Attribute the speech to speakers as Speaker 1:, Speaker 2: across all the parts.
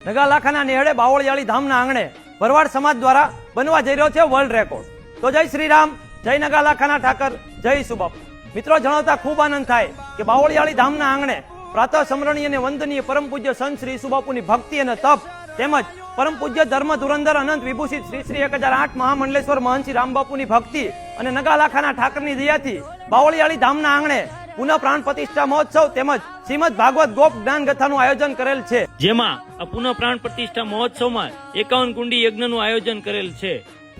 Speaker 1: નગાલાખાના નેહડે બાવળિયાળી ધામના આંગણે ભરવાડ સમાજ દ્વારા બનવા જઈ રહ્યો છે વર્લ્ડ રેકોર્ડ તો જય શ્રી રામ જય નગાલાખાના ઠાકર, જય સુબાપ. મિત્રો, જણાવતા ખૂબ આનંદ થાય કે બાવળિયાળી ધામના આંગણે પ્રાતઃ સમરણીય અને વંદનીય પરમ પૂજ્ય સંત શ્રી સુબાપુની ભક્તિ અને તપ તેમજ પરમ પૂજ્ય ધર્મ ધુરંધર અનંત વિભૂષિત શ્રી શ્રી એક હજાર આઠ મહામંડલેશ્વર મહંસી રામબાપુની ભક્તિ અને નગાલાખાના ઠાકરની દયાથી બાવળિયાળી ધામના આંગણે પુનઃ પ્રાણ પ્રતિષ્ઠા મહોત્સવ તેમજ શ્રીમદ ભાગવત ગોપ જ્ઞાન કથાનું આયોજન કરેલ છે.
Speaker 2: જેમાં આ પુનઃ પ્રાણ પ્રતિષ્ઠા મહોત્સવમાં એકાવન કુંડી યજ્ઞનું આયોજન કરેલ છે.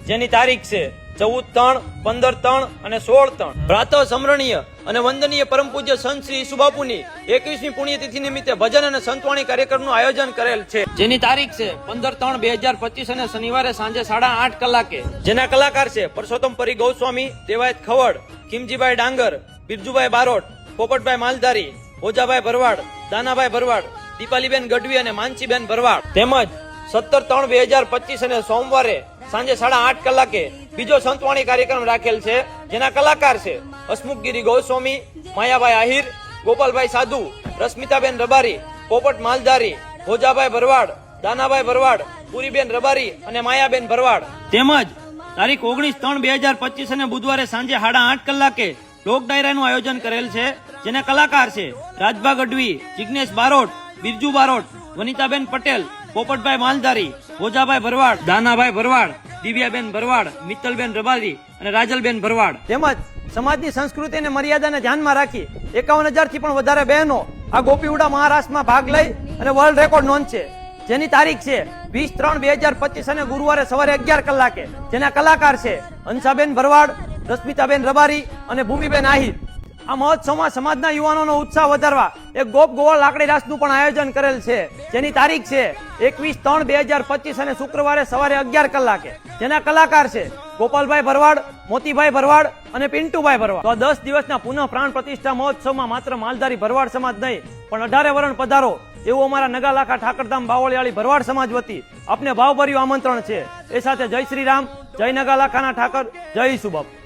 Speaker 1: જેની તારીખ છે ચૌદ ત્રણ પંદર ત્રણ અને સોળ ત્રણ. પ્રાતઃ સમરણીય અને વંદનીય પરમ પૂજ્ય સંત શ્રી ઈસુબાપુની એકવીસમી પુણ્યતિથિ નિમિત્તે ભજન અને સંતવાણી કાર્યક્રમનું આયોજન કરેલ છે. જેની તારીખ છે પંદર ત્રણ બે હજાર પચીસ અને શનિવારે સાંજે સાડા આઠ કલાકે. જેના કલાકાર છે પરસોત્તમ પરી ગૌસ્વામી દેવાયત ખવડ ખીમજીભાઈ ડાંગર બિરજુભાઈ બારોટ, પોપટભાઈ માલધારી, ઓજાભાઈ ભરવાડ, દાનાભાઈ ભરવાડ, દીપાલીબેન ગઢવી અને માનસીબેન ભરવાડ. તેમજ સત્તર ત્રણ બે હજાર પચીસ અને સોમવારે સાંજે સાડા આઠ કલાકે બીજો સંતવાણી કાર્યક્રમ રાખેલ છે, જેના કલાકાર છે હસમુખગીરી ગોસ્વામી, માયાભાઈ આહિર, ગોપાલભાઈ સાધુ, રશ્મિતાબેન રબારી, પોપટ માલધારી, ભોજાભાઈ ભરવાડ, દાનાભાઈ ભરવાડ, પુરીબેન રબારી અને માયાબેન ભરવાડ. તેમજ તારીખ ઓગણીસ ત્રણ બે હજાર પચીસ અને બુધવારે સાંજે સાડા આઠ કલાકે લોક ડાયરાનું આયોજન કરેલ છે, જેના કલાકાર છે રાજભા ગઢવી, જિગ્નેશ બારોટ, બિરજુ બારોટ, વનિતાબેન પટેલ, પોપટભાઈ માલધારી, ભોજાભાઈ ભરવાડ, દાનાભાઈ ભરવાડ, દિવ્યાબેન ભરવાડ, મિત્તલબેન રબારી અને રાજલબેન ભરવાડ. તેમજ સમાજની સંસ્કૃતિ અને મર્યાદાને ધ્યાનમાં રાખી એકાવનથી પણ વધારે બહેનો આ ગોપીઉડા મહારાષ્ટ્રમાં ભાગ લઈ અને વર્લ્ડ રેકોર્ડ નોંધશે જેની તારીખ છે વીસ ત્રણ બે હજાર પચીસ અને ગુરુવારે સવારે અગિયાર કલાકે. જેના કલાકાર છે અંશાબેન ભરવાડ રશ્મિતાબેન રબારી અને ભૂમિબેન આહિર. આ મહોત્સવમાં સમાજના યુવાનોનો ઉત્સાહ વધારવા એક ગોપ ગોવા લાકડી રાસનું પણ આયોજન કરેલ છે. જેની તારીખ છે એકવીસ ત્રણ બે હજાર પચીસ અને શુક્રવારે સવારે અગિયાર કલાકે. જેના કલાકાર છે ગોપાલભાઈ ભરવાડ, મોતીભાઈ ભરવાડ અને પિન્ટુભાઈ ભરવાડ. તો દસ દિવસના પુનઃ પ્રાણ પ્રતિષ્ઠા મહોત્સવમાં માત્ર માલધારી ભરવાડ સમાજ નહીં, પણ અઢારે વરણ પધારો એવું અમારા નગાલાખા ઠાકરધામ બાવળિયાળી ભરવાડ સમાજ વતી આપને ભાવભર્યું આમંત્રણ છે. એ સાથે જય શ્રી રામ, જય નગાલાખાના ઠાકર, જય સુબપ